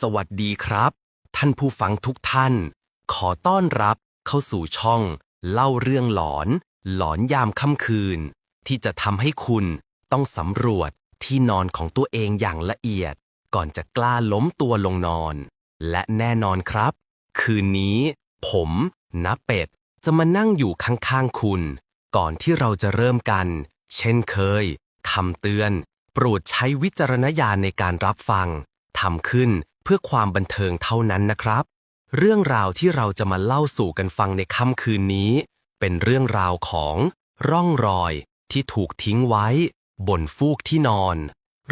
สวัสดีครับ ท่านผู้ฟังทุกท่าน ขอต้อนรับเข้าสู่ช่อง เล่าเรื่องหลอน หลอนยามค่ำคืน ที่จะทำให้คุณต้องสำรวจที่นอนของตัวเองอย่างละเอียด ก่อนจะกล้าล้มตัวลงนอน และแน่นอนครับ คืนนี้ ผมนเป็ด จะมานั่งอยู่ข้างๆคุณ ก่อนที่เราจะเริ่มกัน เช่นเคยคำเตือน โปรดใช้วิจารณญาณในการรับฟังทำขึ้น พื่อความบันเทิงเท่านั้นนะครับ เรื่องราวที่เราจะมาเล่าสู่กันฟังในค่ำคืนนี้ เป็นเรื่องราวของร่องรอยที่ถูกทิ้งไว้ บนฟูกที่นอน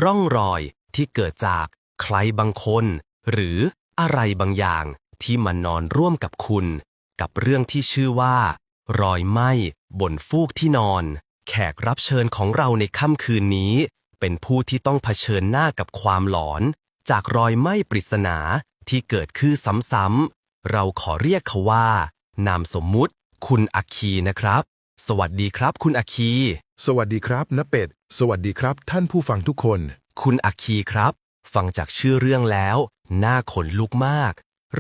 ร่องรอยที่เกิดจากใครบางคน หรืออะไรบางอย่างที่มานอนร่วมกับคุณ กับเรื่องที่ชื่อว่า รอยไหม้บนฟูกที่นอน แขกรับเชิญของเราในค่ำคืนนี้ เป็นผู้ที่ต้องเผชิญหน้ากับความหลอน จากรอยไหม้ปริศนาที่เกิดขึ้นซ้ำๆ เราขอเรียกเขาว่า นามสมมุติ คุณอัคคีนะครับ สวัสดีครับ คุณอัคคี สวัสดีครับนเป็ด สวัสดีครับ ท่านผู้ฟังทุกคน คุณอัคคีครับ ฟังจากชื่อเรื่องแล้ว น่าขนลุกมาก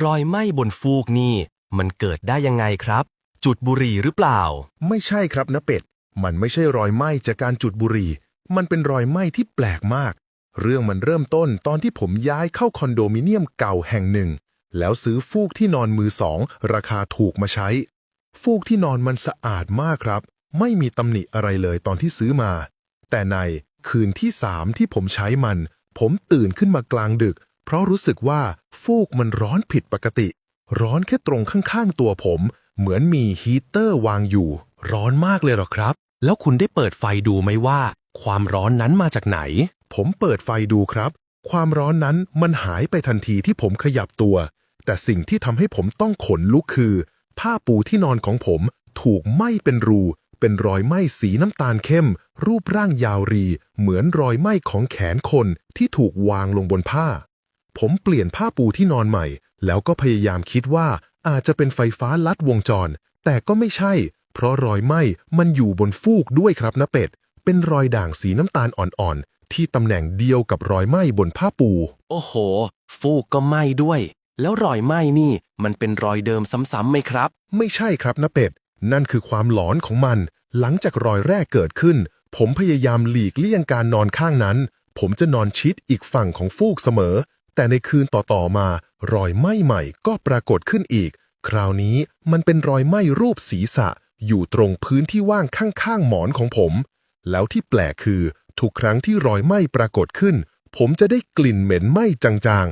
รอยไหม้บนฟูกนี่ มันเกิดได้ยังไงครับ จุดบุหรี่หรือเปล่า ไม่ใช่ครับนเป็ด มันไม่ใช่รอยไหม้จากการจุดบุหรี่ มันเป็นรอยไหม้ที่แปลกมาก เรื่องมันเริ่มต้นตอนที่ผมย้ายเข้าคอนโดมิเนียมเก่าแห่งหนึ่ง แล้วซื้อฟูกที่นอนมือสอง ราคาถูกมาใช้ ฟูกที่นอนมันสะอาดมากครับ ไม่มีตำหนิอะไรเลยตอนที่ซื้อมา แต่ในคืนที่สามที่ผมใช้มัน ผมตื่นขึ้นมากลางดึก เพราะรู้สึกว่าฟูกมันร้อนผิดปกติ ร้อนแค่ตรงข้างๆตัวผม เหมือนมีฮีเตอร์วางอยู่ ร้อนมากเลยหรอครับ แล้วคุณได้เปิดไฟดูไหมว่า ความร้อนนั้นมาจากไหน ผมเปิดไฟดูครับ ความร้อนนั้นมันหายไปทันทีที่ผมขยับตัว แต่สิ่งที่ทำให้ผมต้องขนลุกคือ ผ้าปูที่นอนของผมถูกไหม้เป็นรู เป็นรอยไหม้สีน้ำตาลเข้ม รูปร่างยาวรี เหมือนรอยไหม้ของแขนคนที่ถูกวางลงบนผ้า ผมเปลี่ยนผ้าปูที่นอนใหม่ แล้วก็พยายามคิดว่าอาจจะเป็นไฟฟ้าลัดวงจร แต่ก็ไม่ใช่ เพราะรอยไหม้มันอยู่บนฟูกด้วยครับนะเป็ด เป็นรอยด่างสีน้ำตาลอ่อน ที่ตำแหน่งเดียวกับรอยไหม้บนผ้าปู โอ้โห ฟูกก็ไหม้ด้วย แล้วรอยไหม้นี่ มันเป็นรอยเดิมซ้ำๆไหมครับ ไม่ใช่ครับนะเป็ด นั่นคือความหลอนของมัน หลังจากรอยแรกเกิดขึ้น ผมพยายามหลีกเลี่ยงการนอนข้างนั้น ผมจะนอนชิดอีกฝั่งของฟูกเสมอ แต่ในคืนต่อๆมา รอยไหม้ใหม่ก็ปรากฏขึ้นอีก คราวนี้มันเป็นรอยไหม้รูปศีรษะ อยู่ตรงพื้นที่ว่างข้างๆหมอนของผม แล้วที่แปลกคือ ทุกครั้งที่รอยไหม้ปรากฏขึ้น ผมจะได้กลิ่นเหม็นไหม้จาง